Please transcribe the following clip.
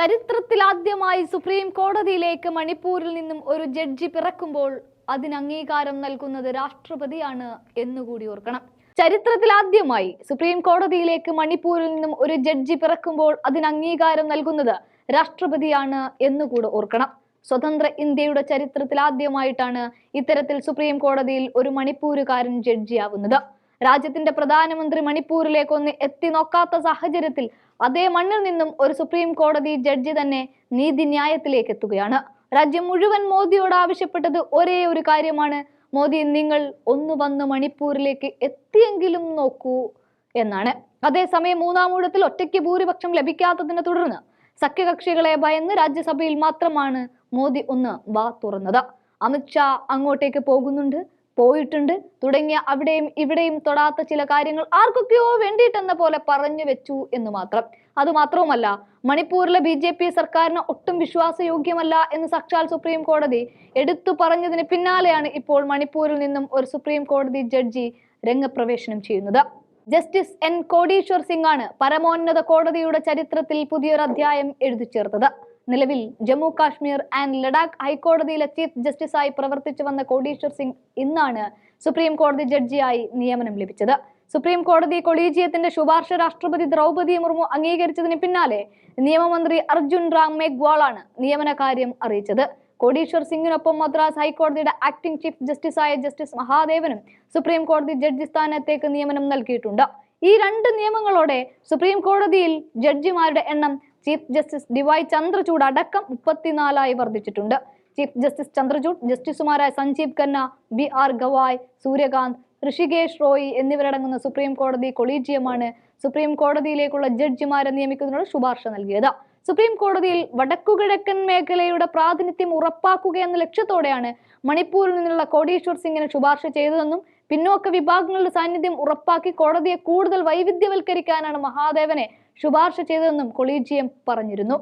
ചരിത്രത്തിലാദ്യമായി സുപ്രീം കോടതിയിലേക്ക് മണിപ്പൂരിൽ നിന്നും ഒരു ജഡ്ജി പിറക്കുമ്പോൾ അതിന് അംഗീകാരം നൽകുന്നത് രാഷ്ട്രപതിയാണ് എന്നുകൂടി ഓർക്കണം. ചരിത്രത്തിലാദ്യമായി സുപ്രീം കോടതിയിലേക്ക് മണിപ്പൂരിൽ നിന്നും ഒരു ജഡ്ജി പിറക്കുമ്പോൾ അതിന് അംഗീകാരം നൽകുന്നത് രാഷ്ട്രപതിയാണ് എന്നുകൂടെ ഓർക്കണം. സ്വതന്ത്ര ഇന്ത്യയുടെ ചരിത്രത്തിൽ ആദ്യമായിട്ടാണ് ഇത്തരത്തിൽ സുപ്രീം കോടതിയിൽ ഒരു മണിപ്പൂരുകാരൻ ജഡ്ജിയാവുന്നത്. രാജ്യത്തിന്റെ പ്രധാനമന്ത്രി മണിപ്പൂരിലേക്കൊന്ന് എത്തി നോക്കാത്ത സാഹചര്യത്തിൽ അതേ മണ്ണിൽ നിന്നും ഒരു സുപ്രീം കോടതി ജഡ്ജി തന്നെ നീതിന്യായത്തിലേക്ക് എത്തുകയാണ്. രാജ്യം മുഴുവൻ മോദിയോട് ആവശ്യപ്പെട്ടത് ഒരേ ഒരു കാര്യമാണ്. മോദി നിങ്ങൾ ഒന്ന് വന്ന് മണിപ്പൂരിലേക്ക് എത്തിയെങ്കിലും നോക്കൂ എന്നാണ്. അതേസമയം മൂന്നാം ഊഴത്തിൽ ഒറ്റയ്ക്ക് ഭൂരിപക്ഷം ലഭിക്കാത്തതിനെ തുടർന്ന് സഖ്യകക്ഷികളെ ഭയന്ന് രാജ്യസഭയിൽ മാത്രമാണ് മോദി ഒന്ന് വാ തുറന്നത്. അമിത്ഷാ അങ്ങോട്ടേക്ക് പോകുന്നുണ്ട്. പോയിട്ടുണ്ട്. തുടങ്ങിയ അവിടെയും ഇവിടെയും തൊടാത്ത ചില കാര്യങ്ങൾ ആർക്കൊക്കെയോ വേണ്ടിയിട്ടെന്ന പോലെ പറഞ്ഞു വെച്ചു എന്ന് മാത്രം. അതുമാത്രവുമല്ല മണിപ്പൂരിലെ ബി ജെ പി സർക്കാരിന് ഒട്ടും വിശ്വാസയോഗ്യമല്ല എന്ന് സാക്ഷാൽ സുപ്രീം കോടതി എടുത്തു പറഞ്ഞതിന് പിന്നാലെയാണ് ഇപ്പോൾ മണിപ്പൂരിൽ നിന്നും ഒരു സുപ്രീം കോടതി ജഡ്ജി രംഗപ്രവേശനം ചെയ്യുന്നത്. ജസ്റ്റിസ് എൻ കോടീശ്വർ സിംഗ് ആണ് പരമോന്നത കോടതിയുടെ ചരിത്രത്തിൽ പുതിയൊരു അധ്യായം എഴുതി ചേർത്തത് നിലവിൽ ജമ്മു കാശ്മീർ ആൻഡ് ലഡാക്ക് ഹൈക്കോടതിയിലെ ചീഫ് ജസ്റ്റിസായി പ്രവർത്തിച്ചു വന്ന കോടീശ്വർ സിംഗ് ഇന്നാണ് സുപ്രീം കോടതി ജഡ്ജിയായി നിയമനം ലഭിച്ചത്. സുപ്രീം കോടതി കൊളീജിയത്തിന്റെ ശുപാർശ രാഷ്ട്രപതി ദ്രൗപദി മുർമു അംഗീകരിച്ചതിന് പിന്നാലെ നിയമമന്ത്രി അർജുൻ റാം മേഘ്വാളാണ് നിയമന കാര്യം അറിയിച്ചത്. കോടീശ്വർ സിംഗിനൊപ്പം മദ്രാസ് ഹൈക്കോടതിയുടെ ആക്ടിംഗ് ചീഫ് ജസ്റ്റിസായ ജസ്റ്റിസ് മഹാദേവനും സുപ്രീം കോടതി ജഡ്ജി സ്ഥാനത്തേക്ക് നിയമനം നൽകിയിട്ടുണ്ട്. ഈ രണ്ട് നിയമങ്ങളോടെ സുപ്രീം കോടതിയിൽ ജഡ്ജിമാരുടെ എണ്ണം ചീഫ് ജസ്റ്റിസ് ഡിവൈ ചന്ദ്രചൂഡ് അടക്കം മുപ്പത്തിനാലായി വർദ്ധിച്ചിട്ടുണ്ട്. ചീഫ് ജസ്റ്റിസ് ചന്ദ്രചൂഡ് ജസ്റ്റിസുമാരായ സഞ്ജീവ് ഖന്ന ബി ആർ ഗവായ് സൂര്യകാന്ത് ഋഷികേഷ് റോയി എന്നിവരടങ്ങുന്ന സുപ്രീം കോടതി കൊളീജിയമാണ് സുപ്രീം കോടതിയിലേക്കുള്ള ജഡ്ജിമാരെ നിയമിക്കുന്നതിനുള്ള ശുപാർശ നൽകിയത്. സുപ്രീം കോടതിയിൽ വടക്കുകിഴക്കൻ മേഖലയുടെ പ്രാതിനിധ്യം ഉറപ്പാക്കുക എന്ന ലക്ഷ്യത്തോടെയാണ് മണിപ്പൂരിൽ നിന്നുള്ള കോടീശ്വർ സിംഗിന് ശുപാർശ ചെയ്തതെന്നും പിന്നോക്ക വിഭാഗങ്ങളുടെ സാന്നിധ്യം ഉറപ്പാക്കി കോടതിയെ കൂടുതൽ വൈവിധ്യവൽക്കരിക്കാനാണ് മഹാദേവനെ ശുപാർശ ചെയ്തതെന്നും കൊളീജിയം പറഞ്ഞിരുന്നു.